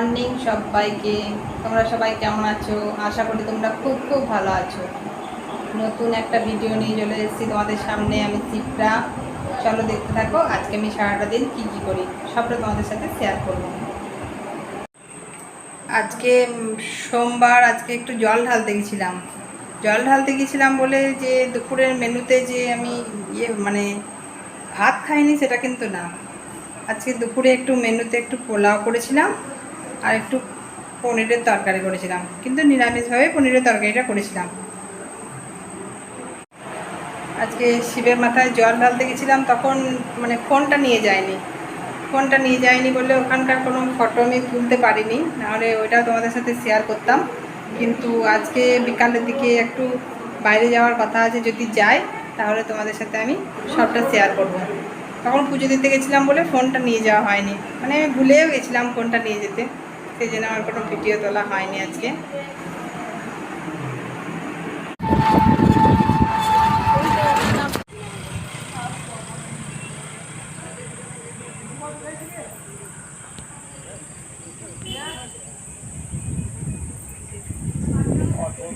Morning সবাইকে। তোমরা সবাই কেমন আছো? আশা করি তোমরা খুব খুব ভালো আছো। নতুন একটা ভিডিও নিয়ে চলে এসেছি তোমাদের সামনে, আমি চিপরা চলো দেখতে থাকো, আজকে আমি সারাটা দিন কী কী করি? সবটা তোমাদের সাথে শেয়ার করব। আজকে সোমবার আজকে একটু জল ঢালতে গেছিলাম। জল ঢালতে গেছিলাম বলে যে দুপুরের মেনুতে যে আমি ইয়ে মানে ভাত খাইনি সেটা কিন্তু না। আজকে দুপুরে একটু মেনুতে একটু পোলাও করেছিলাম। আর একটু পনিরের তরকারি করেছিলাম। কিন্তু নিরামিষভাবে পনিরের তরকারিটা করেছিলাম। আজকে শিবের মাথায় জল ঢালতে গেছিলাম, তখন মানে ফোনটা নিয়ে যায়নি। ফোনটা নিয়ে যায়নি বলে ওখানকার কোনো ফটো আমি তুলতে পারিনি, নাহলে ওইটাও তোমাদের সাথে শেয়ার করতাম। কিন্তু আজকে বিকালের দিকে একটু বাইরে যাওয়ার কথা আছে, যদি যাই, তাহলে তোমাদের সাথে আমি সবটা শেয়ার করব। তখন পুজো দিতে গেছিলাম বলে ফোনটা নিয়ে যাওয়া হয়নি। মানে ভুলেও গেছিলাম ফোনটা নিয়ে যেতে। সেই জন্য আমার কোনো ভিডিও তোলা হয়নি আজকে।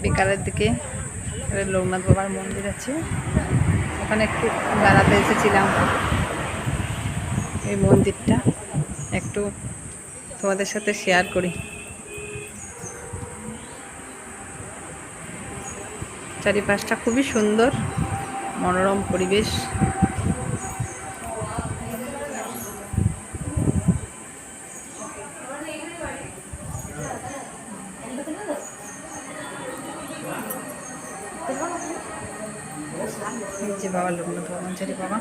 বিকালের দিকে লোকনাথ বাবার মন্দির আছে। ওখানে একটু বেড়াতে এসেছিলাম। এই মন্দিরটা একটু তোমাদের সাথে শেয়ার করি। চারিপাশটা খুবই সুন্দর মনোরম পরিবেশ। যে বাবা লোকনাথ ব্রহ্মচারী বাবা।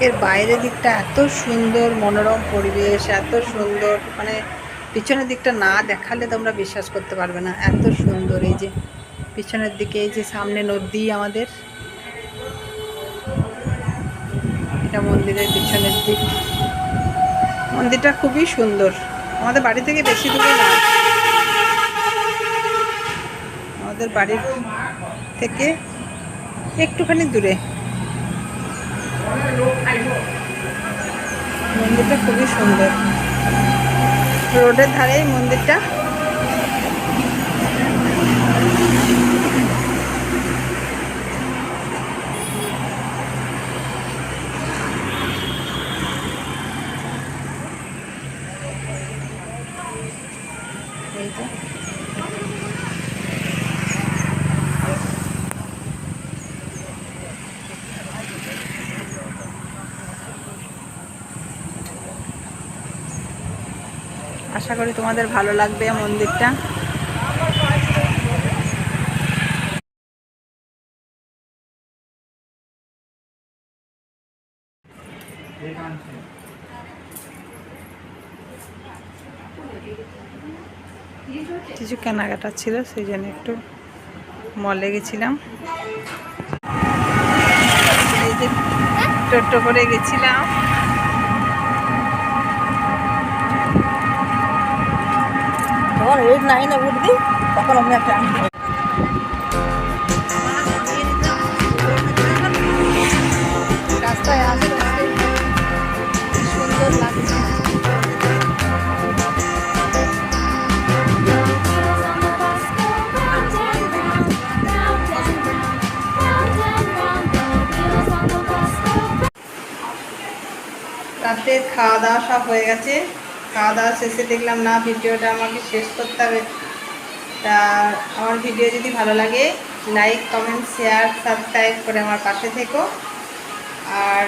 এর বাইরের দিকটা এত সুন্দর মনোরম পরিবেশ, এত সুন্দর মানে পিছনের দিকটা না দেখালে তোমরা বিশ্বাস করতে পারবে না। এত সুন্দর এই যে পিছনের দিকে, এই যে সামনে নদী আমাদের। এটা মন্দিরের পিছনের দিক। মন্দিরটা খুবই সুন্দর। আমাদের বাড়ি থেকে বেশি দূরে না। আমাদের বাড়ির থেকে একটুখানি দূরে। মন্দিরটা খুবই সুন্দর। রোডের ধারে এই মন্দিরটা। এই আশা করি তোমাদের ভালো লাগবে মন্দিরটা। কিছু কেনাকাটা ছিল, সেই জন্য একটু মলে গেছিলাম। টোটো করে গেছিলাম। যখন এইট নাইনে উঠবি তখন আমি একটা রাস্তায় খাওয়া দাওয়া সব হয়ে গেছে। খাওয়া দাওয়া শেষে দেখলাম, না, ভিডিওটা আমাকে শেষ করতে হবে। তা আমার ভিডিও যদি ভালো লাগে লাইক কমেন্ট শেয়ার সাবস্ক্রাইব করে আমার পাশে থেকো। আর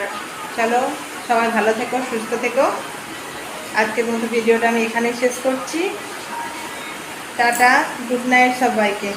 চলো, সবাই ভালো থেকো, সুস্থ থেকো। আজকের মতো ভিডিওটা আমি এখানেই শেষ করছি। টাটা গুড নাইট সবাইকে।